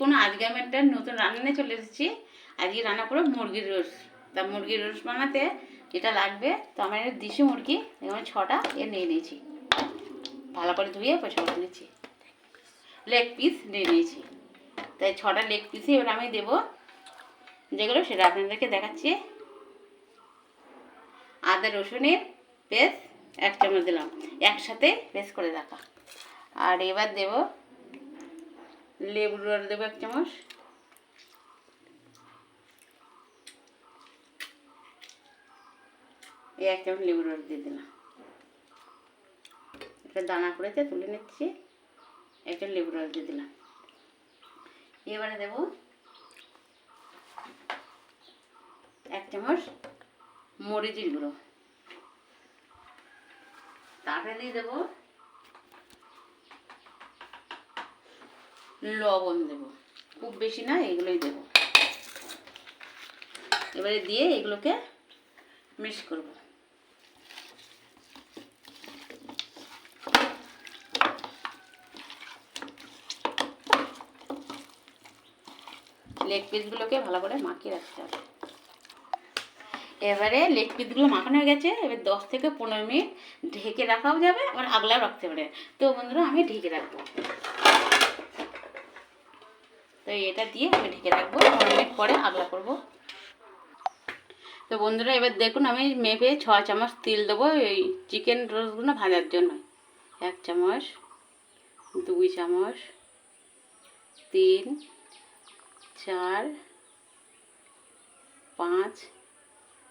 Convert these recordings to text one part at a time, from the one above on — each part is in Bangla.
কোনো আজকে আমি একটা নতুন রান্না চলে এসেছি। আজকে রান্না করব মুরগির রোস তা মুরগির রোস বানাতে যেটা লাগবে, তো আমার এটা দেশি মুরগি এবং ছটা, এ নিয়ে নিয়েছি। ভালো করে ধুয়ে পয়সা করে নিয়েছি। লেগ পিস নিয়ে নিয়েছি। তাই ছটা লেগ পিসই এবার আমি দেবো। যেগুলো সেটা আপনাদেরকে দেখাচ্ছি। আদা, রসুনের পেস্ট এক চামচ দিলাম। একসাথে পেস্ট করে রাখা। আর এবার দেবো লেবুর রস দেবো এক চামচ। এই এক চামচ লেবুর রস দিয়ে দিলাম। একটা দানা করেছে তুলে নিচ্ছি, একটা লেবুর রস দিয়ে দিলাম। এবারে দেবো এক চামচ মরিচের গুঁড়ো। তারপরে দিয়ে দেবো লবণ দেব। খুব বেশি না, এগুলোই দেব। এবারে দিয়ে এগুলোকে মিক্স করব। লেগ পিসগুলোকে ভালো করে মাখিয়ে রাখতে হবে। এবারে লেগ পিসগুলো মাখানো হয়ে গেছে, এবার দশ থেকে পনেরো মিনিট ঢেকে রাখাও যাবে, আবার আগলাও রাখতে পারে। তো বন্ধুরা, আমি ঢেকে রাখব। তো এটা দিয়ে আমি ঢেকে রাখব। মিনিট পরে আগলা করব। তো বন্ধুরা, এবার দেখুন, আমি মেপে ছ চামচ তেল দেবো এই চিকেন রোলগুলো ভাজার জন্য। এক চামচ, দুই চামচ, তিন, চার, পাঁচ,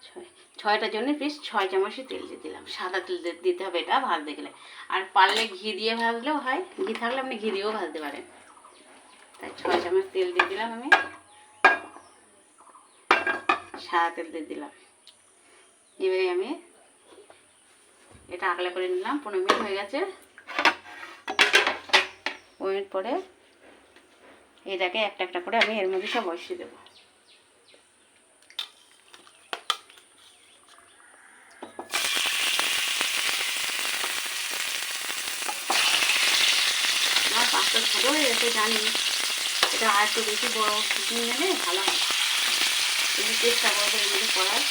ছয়। ছয়টার জন্য বেশ ছয় চামচই তেল দিয়ে দিলাম। সাদা তেল দিতে হবে এটা ভাজতে গেলে। আর পারলে ঘি দিয়ে ভাজলেও হয়, ঘি থাকলে আপনি ঘি দিয়েও ভাজতে পারেন। তাই ছয় চামচ তেল দিয়ে দিলাম আমি। সাদা তেল দিয়ে দিলাম। এবারে আমি এটা আগলা করে নিলাম, পনেরো মিনিট হয়ে গেছে। পনেরো মিনিট পরে এটাকে একটা একটা করে আমি এর মধ্যে সব বসিয়ে দেবো। আমার পাঁচটা ছোটো হয়ে গেছে, জানি। এটা আর একটু বেশি বড় কুকিং নেবে ভালো হয় চেষ্টা করব মধ্যে করার।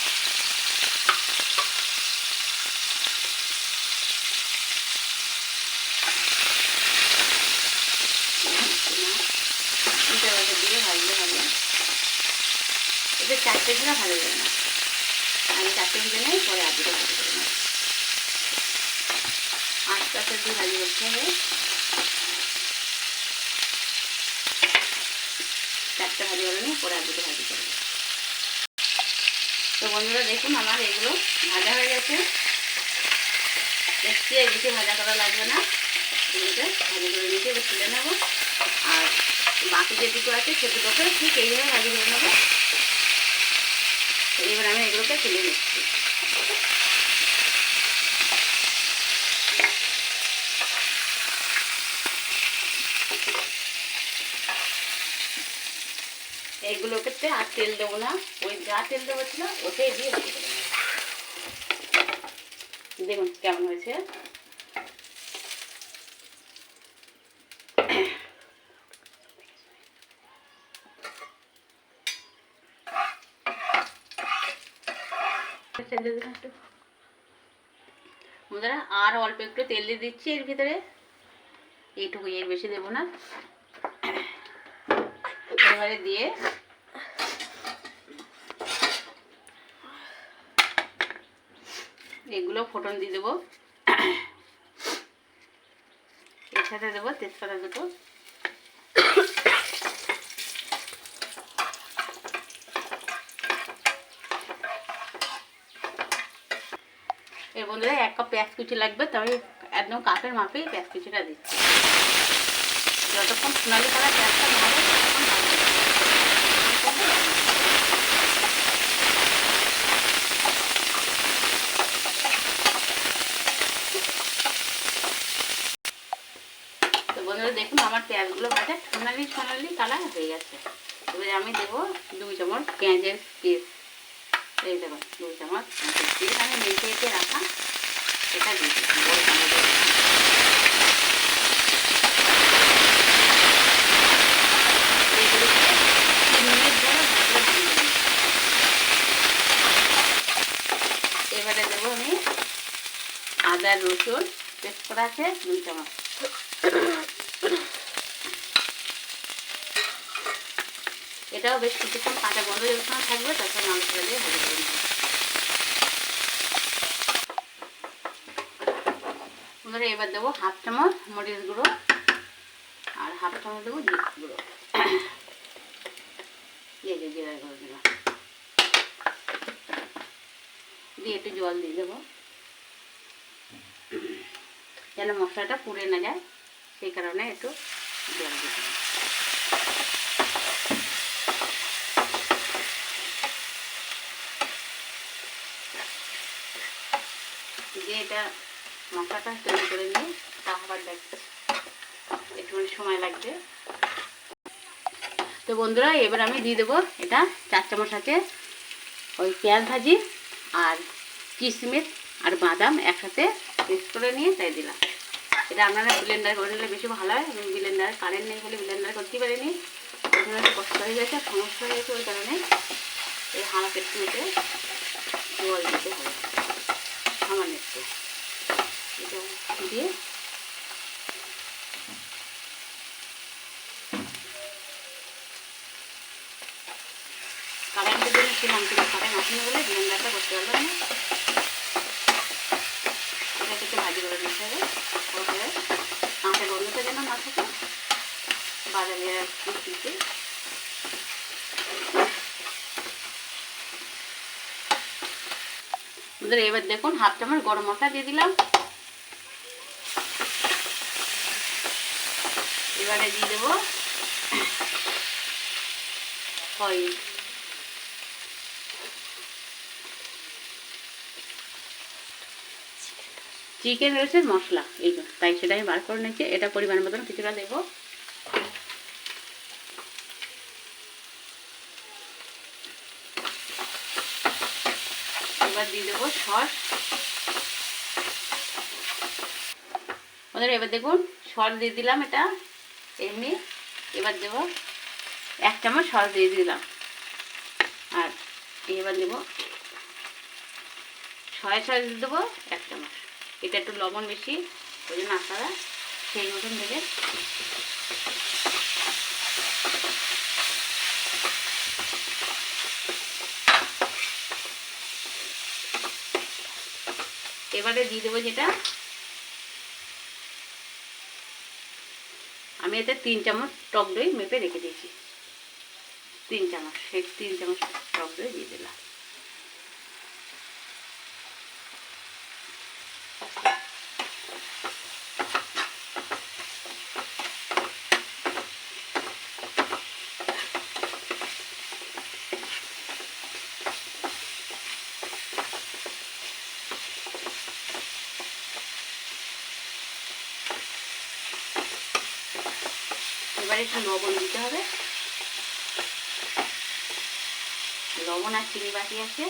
চারটে দিনে ভালো যাবে না। আমি চারটে দিনে নেই, পরে নেব আস্তে আস্তে দিয়ে ভাজি করতে হবে। চারটে ভাজি করে নিয়ে পরে আদিকে ভাজি করব। তো বন্ধুরা দেখুন আমার এগুলো ভাজা হয়ে গেছে। দেখছি বেশি ভাজা করা লাগবে না। এগুলোকে ভাজি করে নিতে এবার তুলে নেব। আর বাকি যেটুকু আছে সেটুকুকে ঠিক এইভাবে ভাজি করে নেব। এবার আমি এগুলোকে তুলে নিচ্ছি। এইগুলোকে আর তেল দেবো না। ওই যা তেল দেবো ছিল ওটাই দিয়ে দেখুন কেমন হয়েছে। বন্ধুরা আর অল্প একটু তেল দিয়ে দিচ্ছি এর ভিতরে। এইটুকু এর বেশি দেবো না। এবারে দিয়ে এগুলো ফোটন দিয়ে দেবো। এর সাথে দেবো তেজপাতা দুটো। এর বন্ধুরা, এক কাপ পেঁয়াজ কুচি লাগবে তবে একদম কাপের মাপেই পেঁয়াজ কুচিটা দিচ্ছি। যতক্ষণ সোনালি করা না হবে ততক্ষণ ভালো তো বন্ধুরা দেখুন আমার পেঁয়াজগুলো ভাজা সোনালি সোনালি কালার হয়ে গেছে এবারে আমি দেবো দুই চামচ পেঁয়াজের পিস এই দেখো দুই চামচ পেঁয়াজের পিস আমি মেখে মেখে রাখা এটা দিয়ে দিচ্ছি বড় চামচ রসুন পেস্ট করা আছে, দুই চামচ। এটাও বেশ কিছুক্ষণ কাঁচা বন্ধ যখন থাকবে, তখন মাংসটা দিয়ে ভাজি করে নেব এবার দেবো হাফ চামচ মরিচ গুঁড়ো আর হাফ চামচ দেবো জিরে গুঁড়ো। দিয়ে দিয়ে জিরা গুঁড়ো দিলাম। দিয়ে একটু জল দিয়ে দেবো। যেন মশলাটা পুড়ে না যায়, সেই কারণে একটু জল দিয়ে এটা মশলাটা তৈরি করে নিয়ে, তা আবার একটুখানি সময় লাগবে। তো বন্ধুরা, এবার আমি দিয়ে দেবো এটা চার চামচ আছে ওই পেঁয়াজ ভাজি আর কিশমিশ আর বাদাম একসাথে মিক্স করে নিয়ে তাই দিলাম। এটা আপনারা ব্লেন্ডার করে নিলে বেশি ভালো হয় ব্লেন্ডার কারেন্ট নেই বলে ব্লেন্ডার করতেই পারিনি ওখানে কষ্ট হয়ে গেছে, সমস্যা হয়ে গেছে ওই কারণে এই হাঁড়া পেটকুনিতে জল দিতে হবে। সামান্য একটু। এটা দিয়ে কারেন্টের জন্য ছিলাম কিন্তু কারেন্ট আসেনি বলে ব্লেন্ডারটা করতে পারলাম না। একটু ভাজি করে নিতে হবে। তারপরে কাঁচা গন্ধটা যেন না থাকে। বাজারে আমাদের এবার দেখুন হাফ চামচ গরম মশলা দিয়ে দিলাম। এবারে দিয়ে দেবো। অয়েল চিকেন রয়েছে, মশলা। এই তাই সেটা আমি বার করে নিয়েছি। এটা পরিমাণ মতন কিছুটা দেবো। এবার দিয়ে দেবো সস। ওদের এবার দেখুন, সস দিয়ে দিলাম এটা। এমনি, এবার দেবো এক চামচ সস দিয়ে দিলাম। আর এবার দেবো সস দিয়ে দেবো এক চামচ। এটা একটু লবণ বেশি, ওই জন্য আপনারা সেই মতন দেবেন। এবারে দিয়ে দেবো যেটা। আমি এতে তিন চামচ টক দই মেপে রেখে দিয়েছি। তিন চামচ, সেই তিন চামচ টক দই দিয়ে দিলাম। এবারে লবণ দিতে হবে। লবণ আর চিনি বাকি আছে।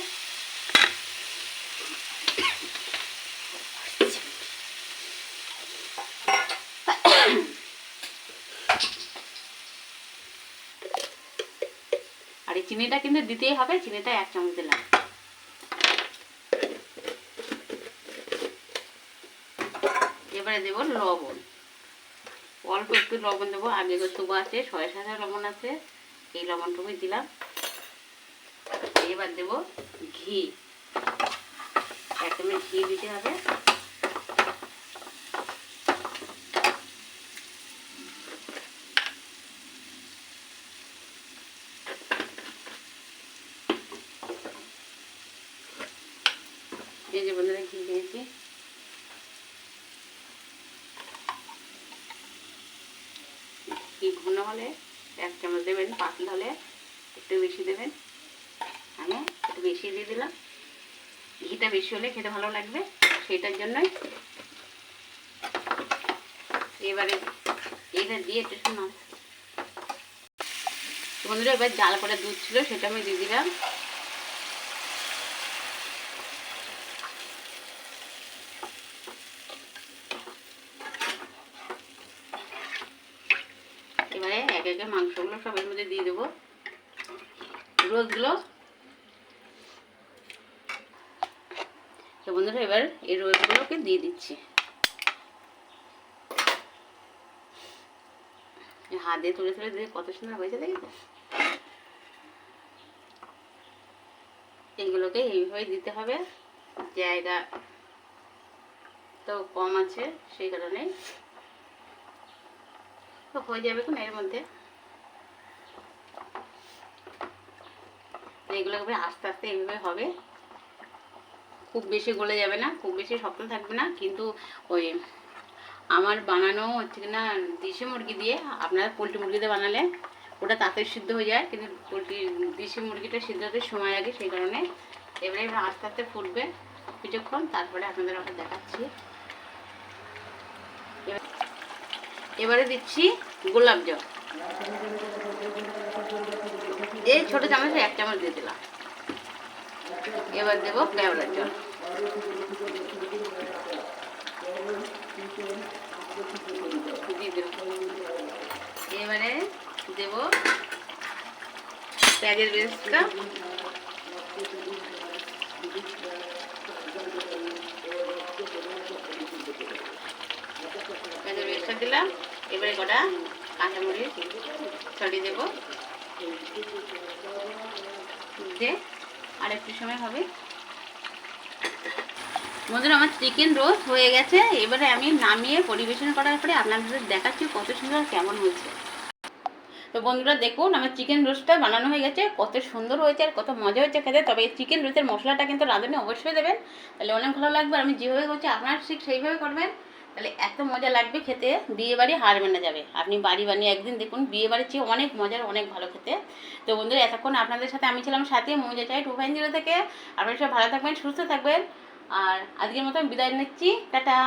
আর এই চিনিটা কিন্তু দিতেই হবে, চিনিটা এক চামচ দিলাম। এবারে দেবো লবণ। অল্প একটু লবণ দেবো। আগে তবু আছে ছয় সাত লবণ আছে, এই লবণটুকুই দিলাম। এবার দেবো ঘি। এক ঘি দিতে হবে। এই যে বন্ধুরা, ঘি দিয়েছি ঘি ঘন হলে এক চামচ দেবেন পাতলা হলে একটু বেশি দেবেন। আমি একটু বেশি দিয়ে দিলাম। ঘিটা বেশি হলে খেতে ভালো লাগবে সেটার জন্যই। এবারে এটা দিয়ে একটু শোনা বন্ধুরা, এবার জাল করে দুধ ছিল, সেটা আমি দিয়ে দিলাম এবারে এক একে মাংসগুলো সব এর মধ্যে দিয়ে দেবো। রোজগুলো। বন্ধুরা, এবার এই রোলগুলোকে দিয়ে দিচ্ছি। হাত দিয়ে তুলে তুলে দিয়ে কত সুন্দর হয়েছে দেখি তো এইগুলোকে এইভাবে দিতে হবে। জায়গা তো কম আছে, সেই কারণে তো হয়ে যাবে কোন এর মধ্যে। এগুলো এবার আস্তে আস্তে এইভাবে হবে। খুব বেশি গলে যাবে না, খুব বেশি শক্ত থাকবে না। কিন্তু ওই আমার বানানো হচ্ছে কি না, দেশি মুরগি দিয়ে, আপনারা পোলট্রি মুরগি দিয়ে বানালে ওটা তাড়াতাড়ি সিদ্ধ হয়ে যায়। কিন্তু পোলট্রি, দেশি মুরগিটা সিদ্ধ হতে সময় লাগে সেই কারণে। এবারে এবার আস্তে আস্তে ফুটবে কিছুক্ষণ, তারপরে আপনাদের ওটা দেখাচ্ছি। এবার- দিচ্ছি গোলাপ জল। এই ছোট চামচে এক চামচ দিয়ে দিলাম। এবার দেবো কেওড়ার জল। এবারে দেব পেঁয়াজের পেস্টটা দিলাম এবারে কটা? কাঁচামরিচ ছড়িয়ে দেবো। দিয়ে আর একটু সময় হবে। বন্ধুরা, আমার চিকেন রোস্ট হয়ে গেছে। এবারে আমি নামিয়ে পরিবেশন করার পরে আপনাদের দেখাচ্ছি কত সুন্দর কেমন হয়েছে। তো বন্ধুরা, দেখুন, আমার চিকেন রোস্টটা বানানো হয়ে গেছে। কত সুন্দর হয়েছে আর কত মজা হয়েছে খেতে। তবে এই চিকেন রোস্টের মশলাটা কিন্তু রাঁধুনি অবশ্যই দেবেন। তাহলে অনেক ভালো লাগবে। আমি যেভাবে করছি, আপনারা ঠিক সেইভাবে করবেন। তাহলে এত মজা লাগবে খেতে বিয়ে বাড়ি হার মেনে যাবে। আপনি বাড়ি বানিয়ে একদিন দেখুন বিয়ে বাড়ির চেয়ে অনেক মজার, অনেক ভালো খেতে। তো বন্ধুরা, এতক্ষণ আপনাদের সাথে আমি ছিলাম সাথে মজা চাই টু ফাইন জিরো থেকে। আপনারা সব ভালো থাকবেন, সুস্থ থাকবেন। আর আজকের মতো বিদায় নিচ্ছি। টাটা।